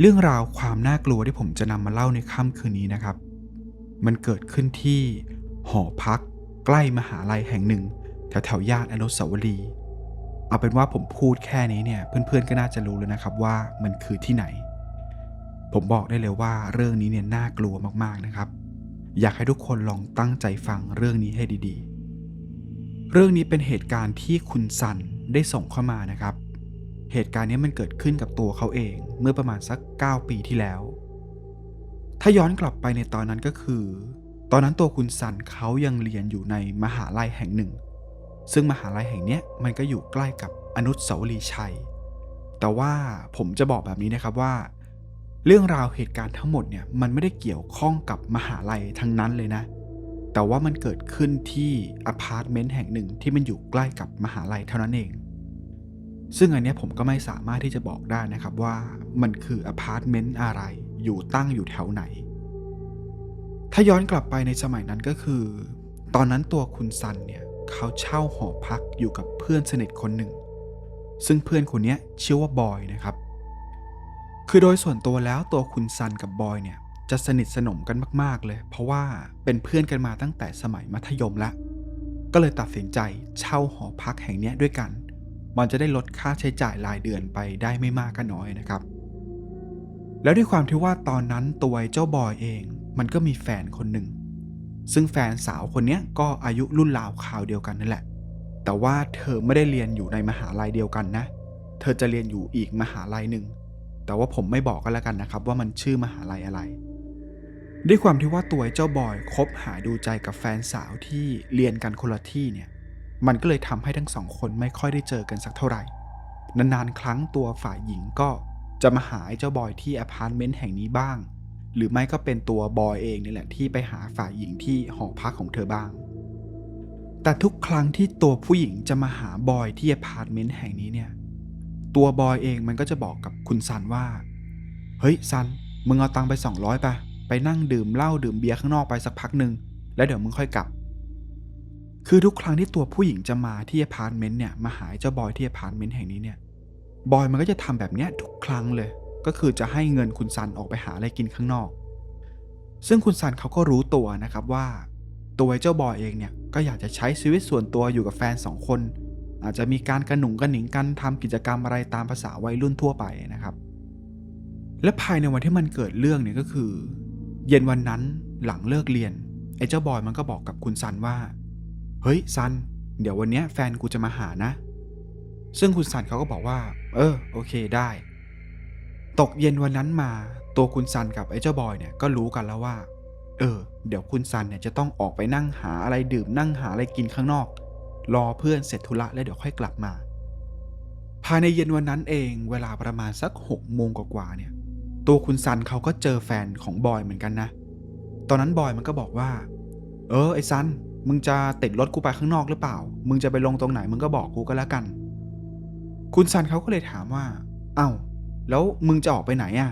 เรื่องราวความน่ากลัวที่ผมจะนำมาเล่าในค่ำคืนนี้นะครับ มันเกิดขึ้นที่หอพักใกล้มหาลัยแห่งหนึ่ง แถวแถวย่านอนุสาวรีย์เอาเป็นว่าผมพูดแค่นี้เนี่ย เพื่อนๆก็น่าจะรู้แล้วนะครับว่ามันคือที่ไหน ผมบอกได้เลยว่าเรื่องนี้เนี่ยน่ากลัวมากๆนะครับ อยากให้ทุกคนลองตั้งใจฟังเรื่องนี้ให้ดีๆ เรื่องนี้เป็นเหตุการณ์ที่คุณซันได้ส่งเข้ามานะครับ เหตุการณ์นี้มันเกิดขึ้นกับตัวเขาเองเมื่อประมาณสัก 9 ปีที่แล้ว ถ้าย้อนกลับไปในตอนนั้นก็คือ ตอนนั้นตัวคุณซันเขายังเรียนอยู่ในมหาลัยแห่งหนึ่ง ซึ่งมหาลัยแห่งนี้มันก็อยู่ใกล้กับอนุสาวรีย์ชัย แต่ว่าผมจะบอกแบบนี้นะครับว่า เรื่องราวเหตุการณ์ทั้งหมดเนี่ยมันไม่ได้เกี่ยวข้องกับมหาลัยทั้งนั้นเลยนะ แต่ว่ามันเกิดขึ้นที่อพาร์ตเมนต์แห่งหนึ่งที่มันอยู่ใกล้กับมหาลัยเท่านั้นเอง ซึ่งอันนี้ผมก็ไม่สามารถที่จะบอกได้นะครับว่ามันคืออพาร์ตเมนต์อะไร อยู่ตั้งอยู่แถวไหน ถ้าย้อนกลับไปในสมัยนั้นก็คือ ตอนนั้นตัวคุณซันเนี่ยเขาเช่าหอพักอยู่กับเพื่อนสนิทคนหนึ่ง ซึ่งเพื่อนคนนี้ชื่อว่าบอยนะครับ คือโดยส่วนตัวแล้วตัวคุณซันกับบอยเนี่ยจะสนิทสนมกันมากๆเลย เพราะว่าเป็นเพื่อนกันมาตั้งแต่สมัยมัธยมละ ก็เลยตัดสินใจเช่าหอพักแห่งนี้ด้วยกัน มันจะได้ลดค่าใช้จ่ายรายเดือนไปได้ไม่มากก็น้อยนะครับ แล้วด้วยความที่ว่าตอนนั้นตัวเจ้าบอยเอง มันก็มีแฟนคนหนึ่ง ซึ่งแฟนสาวคนนี้ก็อายุรุ่นราวคราวเดียวกันนั่นแหละ แต่ว่าเธอไม่ได้เรียนอยู่ในมหาลัยเดียวกันนะ เธอจะเรียนอยู่อีกมหาลัยหนึ่ง แต่ว่าผมไม่บอกก็แล้วกันนะครับ ว่ามันชื่อมหาลัยอะไรด้วยความที่ว่าตัวเจ้าบอยคบหาดูใจกับแฟนสาวที่เรียนกันคนละที่เนี่ย มันก็เลยทำให้ทั้งสองคนไม่ค่อยได้เจอกันสักเท่าไหร่ นานๆ ครั้งตัวฝ่ายหญิงก็จะมาหาเจ้าบอยที่อพาร์ตเมนต์แห่งนี้บ้าง หรือไม่ก็เป็นตัวบอยเองนี่แหละที่ไปหาฝ่ายหญิงที่หอพักของเธอบ้าง แต่ทุกครั้งที่ตัวผู้หญิงจะมาหาบอยที่อพาร์ตเมนต์แห่งนี้เนี่ย ตัวบอยเองมันก็จะบอกกับคุณซันว่า เฮ้ยซัน มึงเอาตังค์ไป 200ป่ะไปนั่งดื่มเหล้าดื่มเบียร์ข้างนอกไปสักพักหนึ่งแล้วเดี๋ยวมึงค่อยกลับ คือทุกครั้งที่ตัวผู้หญิงจะมาที่อพาร์ตเมนต์เนี่ยมาหาเจ้าบอยที่อพาร์ตเมนต์แห่งนี้เนี่ยบอยมันก็จะทำแบบเนี้ยทุกครั้งเลย ก็คือจะให้เงินคุณซันออกไปหาอะไรกินข้างนอก ซึ่งคุณซันเขาก็รู้ตัวนะครับว่า ตัวเจ้าบอยเองเนี่ยก็อยากจะใช้ชีวิตส่วนตัวอยู่กับแฟนสองคน อาจจะมีการกระหนุงกระหนิงกันทำกิจกรรมอะไรตามภาษาวัยรุ่นทั่วไปนะครับ และภายในวันที่มันเกิดเรื่องเนี่ยก็คือ เย็นวันนั้นหลังเลิกเรียนไอ้เจ้าบอยมันก็บอกกับคุณซันว่า เฮ้ยซัน เดี๋ยววันนี้แฟนกูจะมาหานะ ซึ่งคุณซันเขาก็บอกว่า เออ โอเคได้ ตกเย็นวันนั้นมา ตัวคุณซันกับไอ้เจ้าบอยเนี่ยก็รู้กันแล้วว่า เออ เดี๋ยวคุณซันเนี่ยจะต้องออกไปนั่งหาอะไรดื่มนั่งหาอะไรกินข้างนอก รอเพื่อนเสร็จธุระแล้วเดี๋ยวค่อยกลับมา ภายในเย็นวันนั้นเอง เวลาประมาณสักหกโมงกว่าเนี่ย ตัวคุณซันเขาก็เจอแฟนของบอยเหมือนกันนะ ตอนนั้นบอยมันก็บอกว่า เออไอ้ซัน มึงจะติดรถกูไปข้างนอกหรือเปล่า มึงจะไปลงตรงไหนมึงก็บอกกูก็แล้วกัน คุณซันเขาก็เลยถามว่า เอ้า แล้วมึงจะออกไปไหนอะ่ะ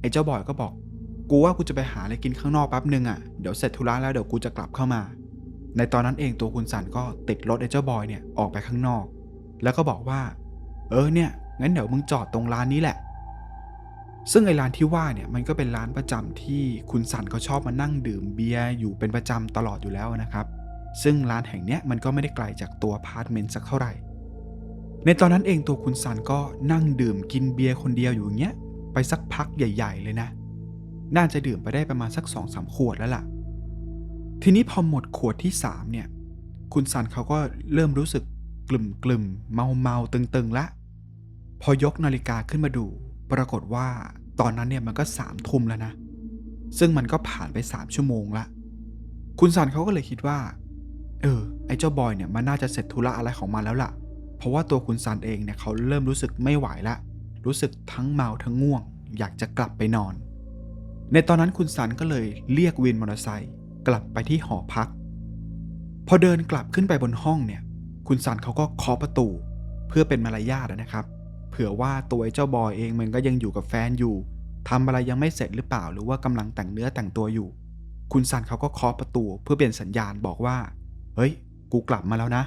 ไอ้เจ้าบอยก็บอก กูว่ากูจะไปหาอะไรกินข้างนอกแป๊บนึงอะ่ะ เดี๋ยวเสร็จธุระแล้วเดี๋ยวกูจะกลับเข้ามา ในตอนนั้นเองตัวคุณสันก็ติดรถไอ้เจ้าบอยเนี่ยออกไปข้างนอก แล้วก็บอกว่า เออเนี่ย งั้นเดี๋ยวมึงจอดตรงร้านนี้แหละ ซึ่งไอ้ร้านที่ว่าเนี่ยมันก็เป็นร้านประจำที่คุณสันเขาชอบมานั่งดื่มเบียร์อยู่เป็นประจำตลอดอยู่แล้วนะครับ ซึ่งร้านแห่งเนี้ยมันก็ไม่ได้ไกลจากตัวพาร์ตเมนต์สักเท่าไหร่ ในตอนนั้นเองตัวคุณสันก็นั่งดื่มกินเบียร์คนเดียวอยู่อย่างเงี้ยไปสักพักใหญ่ ๆ เลยนะ น่าจะดื่มไปได้ประมาณสักสองสามขวดแล้วล่ะ ทีนี้พอหมดขวดที่สามเนี่ย คุณสันเขาก็เริ่มรู้สึกกลุ่มกลุ่มๆเมาเมาๆตึงๆละ พอยกนาฬิกาขึ้นมาดู ปรากฏว่าตอนนั้นเนี่ยมันก็สามทุ่มแล้วนะ ซึ่งมันก็ผ่านไปสามชั่วโมงละ คุณสันเขาก็เลยคิดว่า เออ ไอ้เจ้าบอยเนี่ยมันน่าจะเสร็จธุระอะไรของมันแล้วล่ะ เพราะว่าตัวคุณซันเองเนี่ยเขาเริ่มรู้สึกไม่ไหวละ รู้สึกทั้งเมาทั้งง่วง อยากจะกลับไปนอน ในตอนนั้นคุณซันก็เลยเรียกวินมอเตอร์ไซค์กลับไปที่หอพัก พอเดินกลับขึ้นไปบนห้องเนี่ย คุณซันเขาก็เคาะประตู เพื่อเป็นมารยาทนะครับ ผื่อว่าตัวเจ้าบอยเองมันก็ยังอยู่กับแฟนอยู่ทำอะไรยังไม่เสร็จหรือเปล่าหรือว่ากำลังแต่งเนื้อแต่งตัวอยู่ คุณซันเขาก็เคาะประตูเพื่อเป็นสัญญาณบอกว่า เฮ้ย กูกลับมาแล้วนะ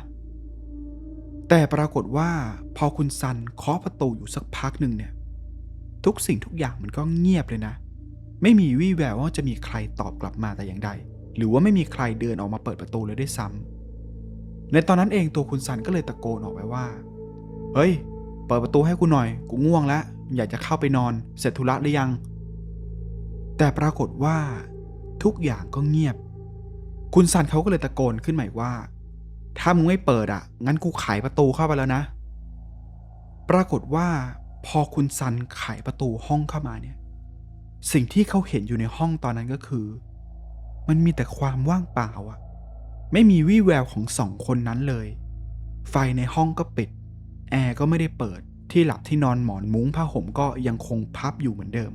แต่ปรากฏว่าพอคุณซันเคาะประตูอยู่สักพักหนึ่งเนี่ย ทุกสิ่งทุกอย่างมันก็เงียบเลยนะ ไม่มีวี่แววว่าจะมีใครตอบกลับมาแต่อย่างใด หรือว่าไม่มีใครเดินออกมาเปิดประตูเลยด้วยซ้ำในตอนนั้นเองตัวคุณซันก็เลยตะโกนออกไปว่า เฮ้ย เปิดประตูให้กูหน่อย กูง่วงแล้ว อยากจะเข้าไปนอน เสร็จธุระหรือยัง แต่ปรากฏว่า ทุกอย่างก็เงียบ คุณซันเขาก็เลยตะโกนขึ้นใหม่ว่า ถ้ามึงไม่เปิดอะ งั้นกูไขประตูเข้าไปแล้วนะ ปรากฏว่า พอคุณซันไขประตูห้องเข้ามาเนี่ย สิ่งที่เขาเห็นอยู่ในห้องตอนนั้นก็คือ มันมีแต่ความว่างเปล่าอะ ไม่มีวี่แววของสองคนนั้นเลย ไฟในห้องก็ปิด แอร์ก็ไม่ได้เปิด ที่หลับที่นอนหมอนมุ้งผ้าห่มก็ยังคงพับอยู่เหมือนเดิม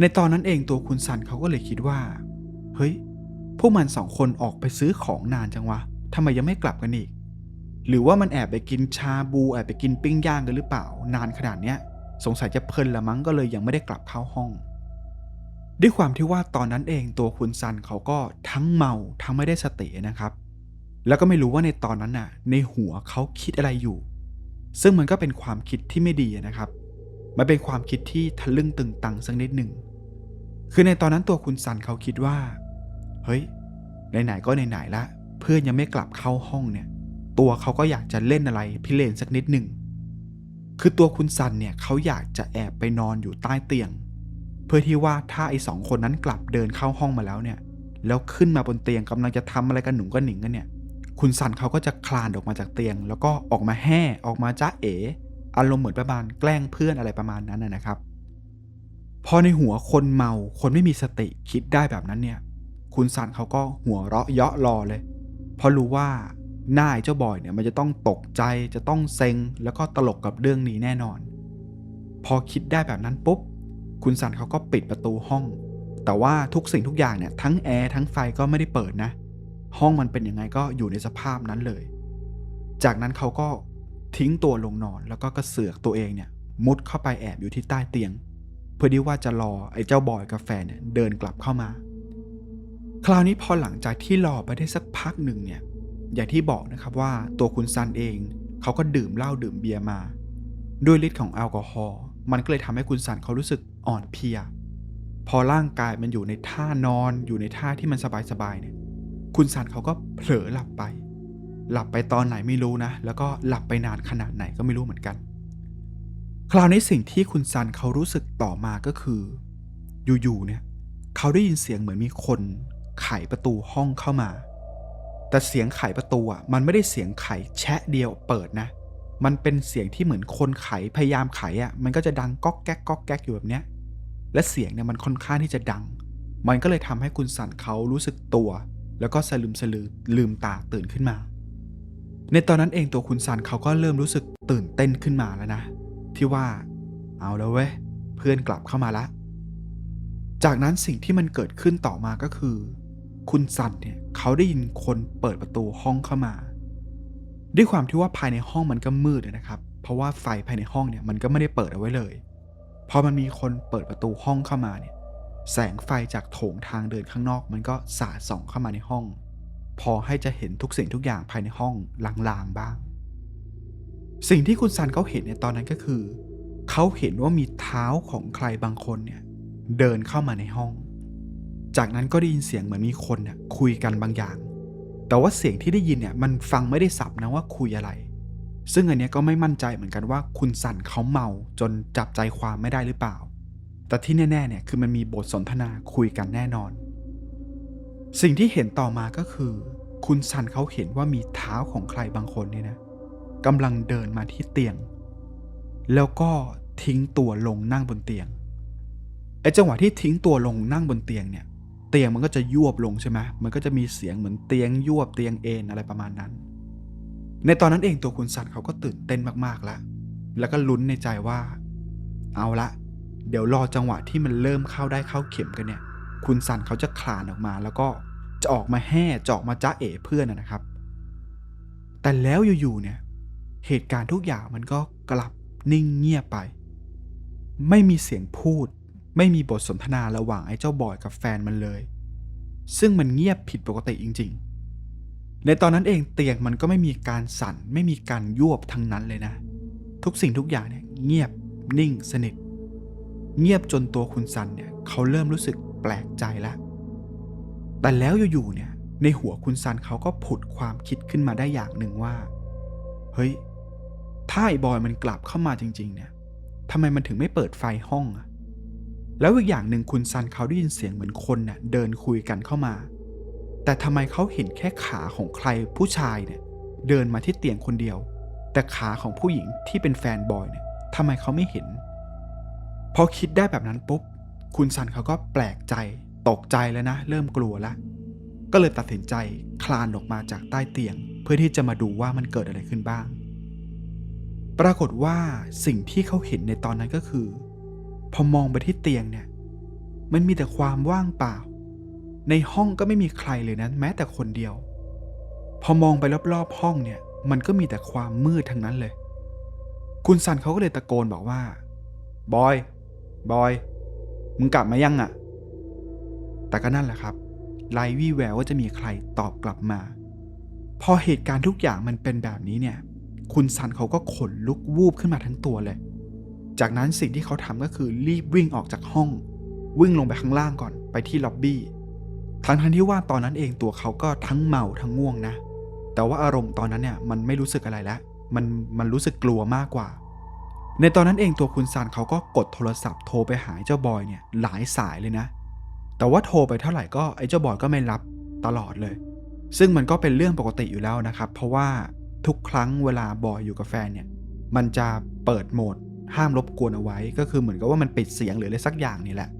ในตอนนั้นเองตัวคุณซันเขาก็เลยคิดว่า เฮ้ย พวกมันสองคนออกไปซื้อของนานจังวะทำไมยังไม่กลับกันอีก หรือว่ามันแอบไปกินชาบูแอบไปกินปิ้งย่างกันหรือเปล่า นานขนาดเนี้ย สงสัยจะเพลินละมั้งก็เลยยังไม่ได้กลับเข้าห้องด้วยความที่ว่าตอนนั้นเองตัวคุณซันเขาก็ทั้งเมาทั้งไม่ได้สตินะครับ แล้วก็ไม่รู้ว่าในตอนนั้นน่ะ ในหัวเขาคิดอะไรอยู่ ซึ่งมันก็เป็นความคิดที่ไม่ดีนะครับ มันเป็นความคิดที่ทะลึ่งตึงตังสักนิดหนึ่ง คือในตอนนั้นตัวคุณซันเขาคิดว่า เฮ้ย ไหนๆก็ไหนๆละ เพื่อนยังไม่กลับเข้าห้องเนี่ย ตัวเขาก็อยากจะเล่นอะไรพิเรนสักนิดหนึ่ง คือตัวคุณซันเนี่ยเขาอยากจะแอบไปนอนอยู่ใต้เตียง เพื่อที่ว่าถ้าไอ้สองคนนั้นกลับเดินเข้าห้องมาแล้วเนี่ย แล้วขึ้นมาบนเตียงกำลังจะทำอะไรกันหนุ่งกันหนิงกันเนี่ย คุณซันเขาก็จะคลานออกมาจากเตียง แล้วก็ออกมาแห่ออกมาจ้าเอ๋อารมณ์เหมือนประมาณแกล้งเพื่อนอะไรประมาณนั้นนะครับ พอในหัวคนเมาคนไม่มีสติคิดได้แบบนั้นเนี่ย คุณซันเขาก็หัวเราะเยาะรอเลย เพราะรู้ว่าหน้าเจ้าบอยเนี่ยมันจะต้องตกใจจะต้องเซ็ง แล้วก็ตลกกับเรื่องนี้แน่นอน พอคิดได้แบบนั้นปุ๊บ คุณสันเขาก็ปิดประตูห้อง แต่ว่าทุกสิ่งทุกอย่างเนี่ยทั้งแอร์ทั้งไฟก็ไม่ได้เปิดนะ ห้องมันเป็นยังไงก็อยู่ในสภาพนั้นเลย จากนั้นเขาก็ทิ้งตัวลงนอนแล้วก็กระเสือกตัวเองเนี่ย มุดเข้าไปแอบอยู่ที่ใต้เตียง เพื่อที่ว่าจะรอไอ้เจ้าบอยกาแฟนเนี่ยเดินกลับเข้ามา คราวนี้พอหลังจากที่รอไปได้สักพักหนึ่งเนี่ย อย่างที่บอกนะครับว่าตัวคุณซันเองเขาก็ดื่มเหล้าดื่มเบียร์มา ด้วยฤทธิ์ของแอลกอฮอล์มันก็เลยทำให้คุณซันเขารู้สึกอ่อนเพลีย พอร่างกายมันอยู่ในท่านอนอยู่ในท่าที่มันสบายๆเนี่ย คุณซันเขาก็เผลอหลับไป หลับไปตอนไหนไม่รู้นะ แล้วก็หลับไปนานขนาดไหนก็ไม่รู้เหมือนกัน คราวนี้สิ่งที่คุณซันเขารู้สึกต่อมาก็คือ อยู่ๆเนี่ย เขาได้ยินเสียงเหมือนมีคนไขประตูห้องเข้ามา แต่เสียงไขประตูอะมันไม่ได้เสียงไขแชะเดียวเปิดนะ มันเป็นเสียงที่เหมือนคนไขพยายามไขอะ มันก็จะดังก๊อกแก๊กก๊อกแก๊กอยู่แบบเนี้ย และเสียงเนี่ยมันค่อนข้างที่จะดัง มันก็เลยทำให้คุณสันเขารู้สึกตัว แล้วก็สลืมสลือลืมตาตื่นขึ้นมา ในตอนนั้นเองตัวคุณสันเขาก็เริ่มรู้สึกตื่นเต้นขึ้นมาแล้วนะ ที่ว่า เอาแล้วเว้ยเพื่อนกลับเข้ามาละ จากนั้นสิ่งที่มันเกิดขึ้นต่อมาก็คือ คุณซันเนี่ยเขาได้ยินคนเปิดประตูห้องเข้ามา ด้วยความที่ว่าภายในห้องมันก็มืดนะครับ เพราะว่าไฟภายในห้องเนี่ยมันก็ไม่ได้เปิดเอาไว้เลยพอมันมีคนเปิดประตูห้องเข้ามาเนี่ย แสงไฟจากโถงทางเดินข้างนอกมันก็สาดส่องเข้ามาในห้อง พอให้จะเห็นทุกสิ่งทุกอย่างภายในห้องลางๆบ้าง สิ่งที่คุณซันเขาเห็นในตอนนั้นก็คือ เขาเห็นว่ามีเท้าของใครบางคนเนี่ยเดินเข้ามาในห้อง จากนั้นก็ได้ยินเสียงเหมือนมีคนเนี่ยคุยกันบางอย่าง แต่ว่าเสียงที่ได้ยินเนี่ยมันฟังไม่ได้สับนะว่าคุยอะไร ซึ่งอันนี้ก็ไม่มั่นใจเหมือนกันว่าคุณสันเขาเมาจนจับใจความไม่ได้หรือเปล่า แต่ที่แน่ๆเนี่ยคือมันมีบทสนทนาคุยกันแน่นอน สิ่งที่เห็นต่อมาก็คือ คุณสันเขาเห็นว่ามีเท้าของใครบางคนเนี่ยนะกำลังเดินมาที่เตียง แล้วก็ทิ้งตัวลงนั่งบนเตียงไอ้จังหวะที่ทิ้งตัวลงนั่งบนเตียงเนี่ย เตียงมันก็จะยวบลงใช่ไหมมันก็จะมีเสียงเหมือนเตียงยวบเตียงเอ็นอะไรประมาณนั้น ในตอนนั้นเองตัวคุณสันเขาก็ตื่นเต้นมากๆแล้วแล้วก็ลุ้นในใจว่า เอาละ เดี๋ยวรอจังหวะที่มันเริ่มเข้าได้เข้าเข็มกันเนี่ย คุณสันเขาจะคลานออกมา แล้วก็จะออกมาแห่จะออกมาจ้าเอ๋เพื่อนนะครับ แต่แล้วอยู่ๆเนี่ย เหตุการณ์ทุกอย่างมันก็กลับนิ่งเงียบไป ไม่มีเสียงพูด ไม่มีบทสนทนาระหว่างไอ้เจ้าบอยกับแฟนมันเลย ซึ่งมันเงียบผิดปกติจริง ๆ ในตอนนั้นเองเตียงมันก็ไม่มีการสั่น ไม่มีการยวบทั้งนั้นเลยนะ ทุกสิ่งทุกอย่างเนี่ยเงียบนิ่งสนิท เงียบจนตัวคุณซันเนี่ยเขาเริ่มรู้สึกแปลกใจแล้วแต่แล้วอยู่ๆเนี่ยในหัวคุณซันเขาก็ผุดความคิดขึ้นมาได้อย่างหนึ่งว่า เฮ้ย ถ้าไอ้บอยมันกลับเข้ามาจริง ๆ เนี่ยทำไมมันถึงไม่เปิดไฟห้องอะแล้วอีกอย่างหนึ่งคุณซันเขาได้ยินเสียงเหมือนคนเน่ะเดินคุยกันเข้ามา แต่ทำไมเขาเห็นแค่ขาของใครผู้ชายเนี่ยเดินมาที่เตียงคนเดียว แต่ขาของผู้หญิงที่เป็นแฟนบอยเนี่ยทำไมเขาไม่เห็น พอคิดได้แบบนั้นปุ๊บ คุณซันเขาก็แปลกใจ ตกใจแล้วนะ เริ่มกลัวแล้วก็เลยตัดสินใจคลานออกมาจากใต้เตียง เพื่อที่จะมาดูว่ามันเกิดอะไรขึ้นบ้าง ปรากฏว่าสิ่งที่เขาเห็นในตอนนั้นก็คือ พอมองไปที่เตียงเนี่ย มันมีแต่ความว่างเปล่า ในห้องก็ไม่มีใครเลยนะแม้แต่คนเดียว พอมองไปรอบๆห้องเนี่ย มันก็มีแต่ความมืดทั้งนั้นเลย คุณซันเขาก็เลยตะโกนบอกว่า บอย บอย มึงกลับมายังอะ่ะ แต่ก็นั่นแหละครับไร้วี่แววว่าจะมีใครตอบกลับมา พอเหตุการณ์ทุกอย่างมันเป็นแบบนี้เนี่ย คุณซันเขาก็ขนลุกวูบขึ้นมาทั้งตัวเลย จากนั้นสิ่งที่เขาทำก็คือรีบวิ่งออกจากห้อง วิ่งลงไปข้างล่างก่อนไปที่ล็อบบี้ ทั้งทั้งที่ว่าตอนนั้นเองตัวเขาก็ทั้งเมาทั้งง่วงนะ แต่ว่าอารมณ์ตอนนั้นเนี่ยมันไม่รู้สึกอะไรแล้ว มันมันรู้สึกกลัวมากกว่า ในตอนนั้นเองตัวคุณซันเขาก็กดโทรศัพท์โทรไปหาเจ้าบอยเนี่ยหลายสายเลยนะ แต่ว่าโทรไปเท่าไหร่ก็ไอ้เจ้าบอยก็ไม่รับตลอดเลย ซึ่งมันก็เป็นเรื่องปกติอยู่แล้วนะครับ เพราะว่าทุกครั้งเวลาบอยอยู่กับแฟนเนี่ย มันจะเปิดโหมดห้ามรบกวนเอาไว้ ก็คือเหมือนกับว่ามันปิดเสียงหรืออะไรสักอย่างนี่แหละ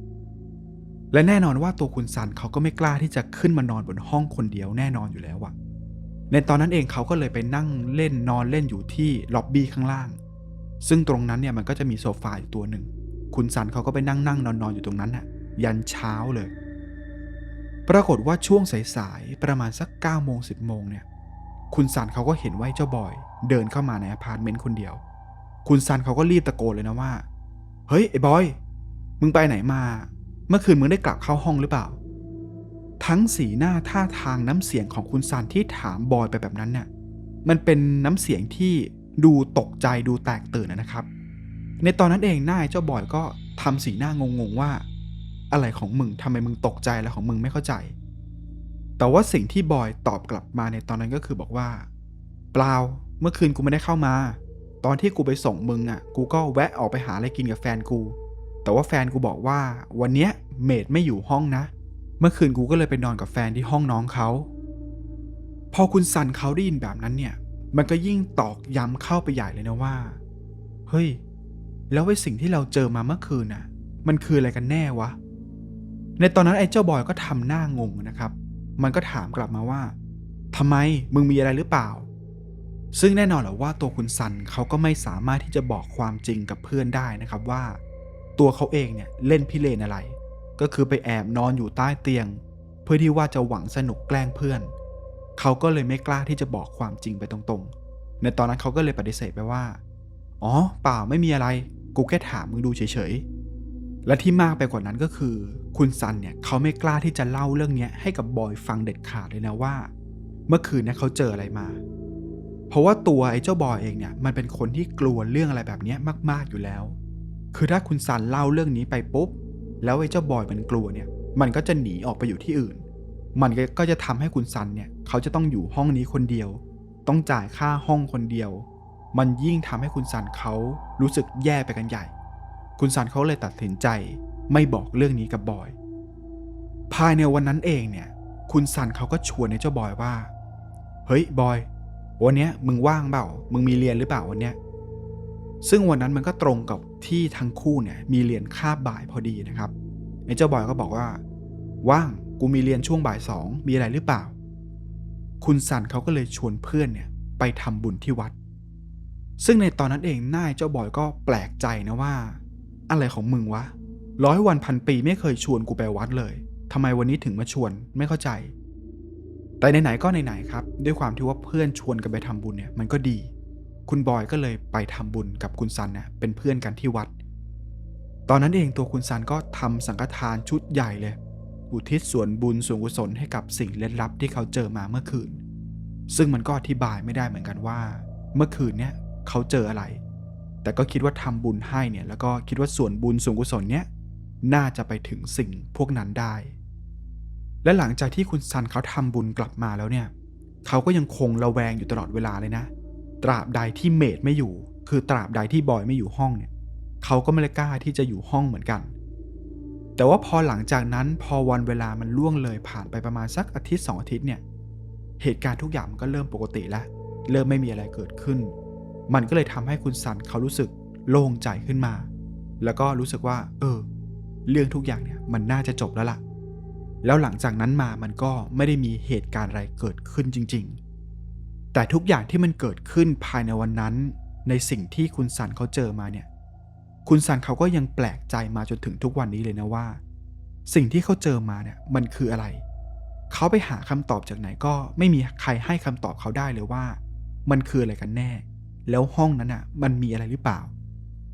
และแน่นอนว่าตัวคุณซันเขาก็ไม่กล้าที่จะขึ้นมานอนบนห้องคนเดียวแน่นอนอยู่แล้วอะในตอนนั้นเองเขาก็เลยไปนั่งเล่นนอนเล่นอยู่ที่ล็อบบี้ข้างล่าง ซึ่งตรงนั้นเนี่ยมันก็จะมีโซฟาอยู่ตัวหนึ่ง คุณซันเขาก็ไปนั่งนั่งนอนนอนอยู่ตรงนั้นน่ะ ยันเช้าเลย ปรากฏว่าช่วงสายๆ ประมาณสัก9โมง10โมงเนี่ย คุณซันเขาก็เห็นว่าเจ้าบอย เดินเข้ามาในอพาร์ตเมนต์คนเดียว คุณซันเขาก็รีบตะโกนเลยนะว่า เฮ้ยไอ้บอย มึงไปไหนมา เมื่อคืนมึงได้กลับเข้าห้องหรือเปล่า ทั้งสีหน้าท่าทางน้ำเสียงของคุณซันที่ถามบอยไปแบบนั้นเนี่ยมันเป็นน้ำเสียงที่ ดูตกใจดูแตกตื่นนะครับ ในตอนนั้นเองหน้าไอ้เจ้าบอยก็ทำสีหน้างงๆว่า อะไรของมึงทำไมมึงตกใจแล้วของมึงไม่เข้าใจ แต่ว่าสิ่งที่บอยตอบกลับมาในตอนนั้นก็คือบอกว่า เปล่าเมื่อคืนกูไม่ได้เข้ามา ตอนที่กูไปส่งมึงอะ กูก็แวะออกไปหาอะไรกินกับแฟนกู แต่ว่าแฟนกูบอกว่า วันเนี้ยเมดไม่อยู่ห้องนะ เมื่อคืนกูก็เลยไปนอนกับแฟนที่ห้องน้องเขา พอคุณซันเขาได้ยินแบบนั้นเนี่ย มันก็ยิ่งตอกย้ำเข้าไปใหญ่เลยนะว่า เฮ้ย แล้วไอ้สิ่งที่เราเจอมาเมื่อคืนน่ะ มันคืออะไรกันแน่วะ ในตอนนั้นไอ้เจ้าบอยก็ทำหน้างงนะครับ มันก็ถามกลับมาว่าทำไมมึงมีอะไรหรือเปล่า ซึ่งแน่นอนแหละว่าตัวคุณซันเขาก็ไม่สามารถที่จะบอกความจริงกับเพื่อนได้นะครับว่า ตัวเขาเองเนี่ยเล่นพิเรนอะไร ก็คือไปแอบนอนอยู่ใต้เตียง เพื่อที่ว่าจะหวังสนุกแกล้งเพื่อน เขาก็เลยไม่กล้าที่จะบอกความจริงไปตรงๆ ในตอนนั้นเขาก็เลยปฏิเสธไปว่า อ๋อ เปล่าไม่มีอะไร กูแค่ถามมึงดูเฉยๆ และที่มากไปกว่านั้นก็คือ คุณซันเนี่ยเขาไม่กล้าที่จะเล่าเรื่องนี้ให้กับบอยฟังเด็ดขาดเลยนะว่า เมื่อคืนเนี่ยเขาเจออะไรมา เพราะว่าตัวไอ้เจ้าบอยเองเนี่ยมันเป็นคนที่กลัวเรื่องอะไรแบบนี้มาก ๆอยู่แล้ว คือถ้าคุณซันเล่าเรื่องนี้ไปปุ๊บ แล้วไอ้เจ้าบอยมันกลัวเนี่ย มันก็จะหนีออกไปอยู่ที่อื่น มันก็จะทำให้คุณซันเนี่ยเขาจะต้องอยู่ห้องนี้คนเดียว ต้องจ่ายค่าห้องคนเดียว มันยิ่งทำให้คุณซันเขารู้สึกแย่ไปกันใหญ่ คุณซันเขาเลยตัดสินใจ ไม่บอกเรื่องนี้กับบอย ภายในวันนั้นเองเนี่ย คุณซันเขาก็ชวนในเจ้าบอยว่า เฮ้ยบอย วันเนี้ยมึงว่างเปล่า มึงมีเรียนหรือเปล่าวันเนี้ย ซึ่งวันนั้นมันก็ตรงกับที่ทั้งคู่เนี่ยมีเรียนคาบบ่ายพอดีนะครับไอ้เจ้าบอยก็บอกว่า ว่าง กูมีเรียนช่วงบ่ายสองมีอะไรหรือเปล่า คุณสันเขาก็เลยชวนเพื่อนเนี่ยไปทำบุญที่วัด ซึ่งในตอนนั้นเองนายเจ้าบอยก็แปลกใจนะว่า อะไรของมึงวะร้อยวันพันปีไม่เคยชวนกูไปวัดเลยทำไมวันนี้ถึงมาชวนไม่เข้าใจ แต่ไหนๆก็ไหนๆครับ ด้วยความที่ว่าเพื่อนชวนกันไปทำบุญเนี่ยมันก็ดี คุณบอยก็เลยไปทำบุญกับคุณซันเนี่ยเป็นเพื่อนกันที่วัด ตอนนั้นเองตัวคุณซันก็ทำสังฆทานชุดใหญ่เลย อุทิศส่วนบุญส่วนกุศลให้กับสิ่งเล่นลับที่เขาเจอมาเมื่อคืน ซึ่งมันก็อธิบายไม่ได้เหมือนกันว่า เมื่อคืนเนี่ยเขาเจออะไร แต่ก็คิดว่าทำบุญให้เนี่ยแล้วก็คิดว่าส่วนบุญส่วนกุศลเนี้ยน่าจะไปถึงสิ่งพวกนั้นได้ และหลังจากที่คุณซันเขาทำบุญกลับมาแล้วเนี่ย เขาก็ยังคงระแวงอยู่ตลอดเวลาเลยนะ ตราบใดที่เมดไม่อยู่ คือตราบใดที่บอยไม่อยู่ห้องเนี่ย เขาก็ไม่กล้าที่จะอยู่ห้องเหมือนกัน แต่ว่าพอหลังจากนั้นพอวันเวลามันล่วงเลยผ่านไปประมาณสักอาทิตย์สองอาทิตย์เนี่ย เหตุการณ์ทุกอย่างมันก็เริ่มปกติแล้ว เริ่มไม่มีอะไรเกิดขึ้น มันก็เลยทำให้คุณซันเขารู้สึกโล่งใจขึ้นมา แล้วก็รู้สึกว่า เออ เรื่องทุกอย่างเนี่ยมันน่าจะจบแล้วล่ะ แล้วหลังจากนั้นมามันก็ไม่ได้มีเหตุการณ์อะไรเกิดขึ้นจริง ๆ แต่ทุกอย่างที่มันเกิดขึ้นภายในวันนั้น ในสิ่งที่คุณซันเขาเจอมาเนี่ย คุณซันเขาก็ยังแปลกใจมาจนถึงทุกวันนี้เลยนะว่า สิ่งที่เขาเจอมาเนี่ยมันคืออะไร เขาไปหาคำตอบจากไหนก็ไม่มีใครให้คำตอบเขาได้เลยว่า มันคืออะไรกันแน่ แล้วห้องนั้นอะ มันมีอะไรหรือเปล่า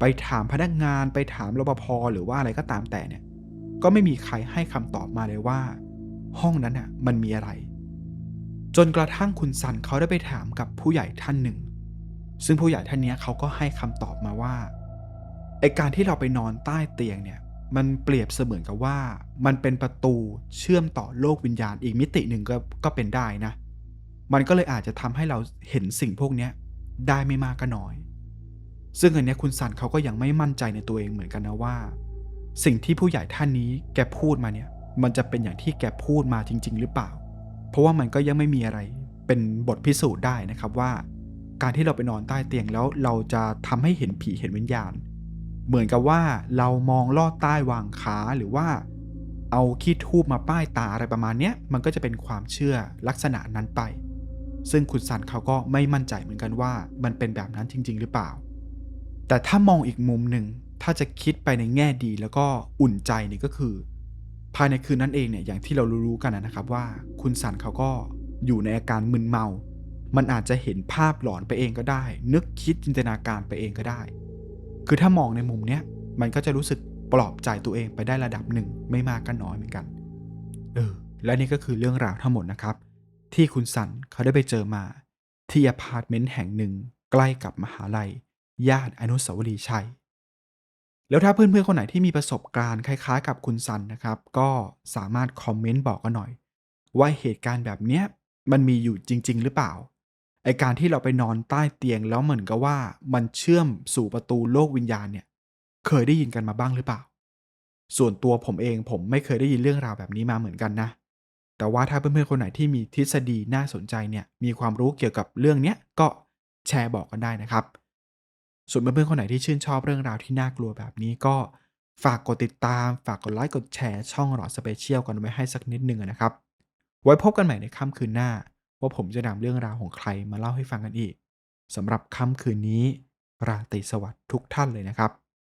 ไปถามพนักงานไปถามรปภหรือว่าอะไรก็ตามแต่เนี่ย ก็ไม่มีใครให้คำตอบมาเลยว่า ห้องนั้นอะ มันมีอะไร จนกระทั่งคุณซันเขาได้ไปถามกับผู้ใหญ่ท่านหนึ่ง ซึ่งผู้ใหญ่ท่านนี้เขาก็ให้คำตอบมาว่า ไอการที่เราไปนอนใต้เตียงเนี่ย มันเปรียบเสมือนกับว่า มันเป็นประตูเชื่อมต่อโลกวิญญาณอีกมิติหนึ่งก็ก็เป็นได้นะ มันก็เลยอาจจะทำให้เราเห็นสิ่งพวกเนี้ยได้ไม่มากก็น้อย ซึ่งอันนี้คุณสันเขาก็ยังไม่มั่นใจในตัวเองเหมือนกันนะว่า สิ่งที่ผู้ใหญ่ท่านนี้แกพูดมาเนี่ย มันจะเป็นอย่างที่แกพูดมาจริง ๆ หรือเปล่า เพราะว่ามันก็ยังไม่มีอะไร เป็นบทพิสูจน์ได้นะครับว่า การที่เราไปนอนใต้เตียงแล้วเราจะทำให้เห็นผีเห็นวิญญาณ เหมือนกับว่าเรามองลอดใต้วางขาหรือว่า เอาขี้ทูบมาป้ายตาอะไรประมาณเนี้ยมันก็จะเป็นความเชื่อลักษณะนั้นไป ซึ่งคุณสันเขาก็ไม่มั่นใจเหมือนกันว่ามันเป็นแบบนั้นจริง ๆ หรือเปล่า แต่ถ้ามองอีกมุมหนึ่งถ้าจะคิดไปในแง่ดีแล้วก็อุ่นใจนี่ก็คือ ภายในคืนนั้นเองเนี่ยอย่างที่เรารู้ๆกันนะครับว่า คุณสันเขาก็อยู่ในอาการมึนเมา มันอาจจะเห็นภาพหลอนไปเองก็ได้ นึกคิดจินตนาการไปเองก็ได้ คือถ้ามองในมุมเนี้ยมันก็จะรู้สึกปลอบใจตัวเองไปได้ระดับหนึ่งไม่มากก็น้อยเหมือนกันเออและนี่ก็คือเรื่องราวทั้งหมดนะครับ ที่คุณสันเขาได้ไปเจอมา ที่อพาร์ตเมนต์แห่งหนึ่งใกล้กับมหาลัย ย่านอนุสาวรีย์ชัย แล้วถ้าเพื่อนๆคนไหนที่มีประสบการณ์คล้ายๆ กับคุณซันนะครับ ก็สามารถคอมเมนต์บอกกันหน่อย ว่าเหตุการณ์แบบเนี้ยมันมีอยู่จริง ๆ หรือเปล่า ไอการที่เราไปนอนใต้เตียงแล้วเหมือนกับว่ามันเชื่อมสู่ประตูโลกวิญญาณเนี่ย เคยได้ยินกันมาบ้างหรือเปล่า ส่วนตัวผมเองผมไม่เคยได้ยินเรื่องราวแบบนี้มาเหมือนกันนะ แต่ว่าถ้าเพื่อนๆคนไหนที่มีทฤษฎีน่าสนใจเนี่ย มีความรู้เกี่ยวกับเรื่องเนี้ยก็แชร์บอกกันได้นะครับ ส่วนเพื่อนๆคนไหนที่ชื่นชอบเรื่องราวที่น่ากลัวแบบนี้ก็ฝากกดติดตาม ฝากกดไลค์ กดแชร์ช่องหลอดสเปเชียลกันไว้ให้สักนิดนึงนะครับ ไว้พบกันใหม่ในค่ำคืนหน้า ว่าผมจะนำเรื่องราวของใครมาเล่าให้ฟังกันอีกสำหรับค่ำคืนนี้ ราตรีสวัสดิ์ทุกท่านเลยนะครับ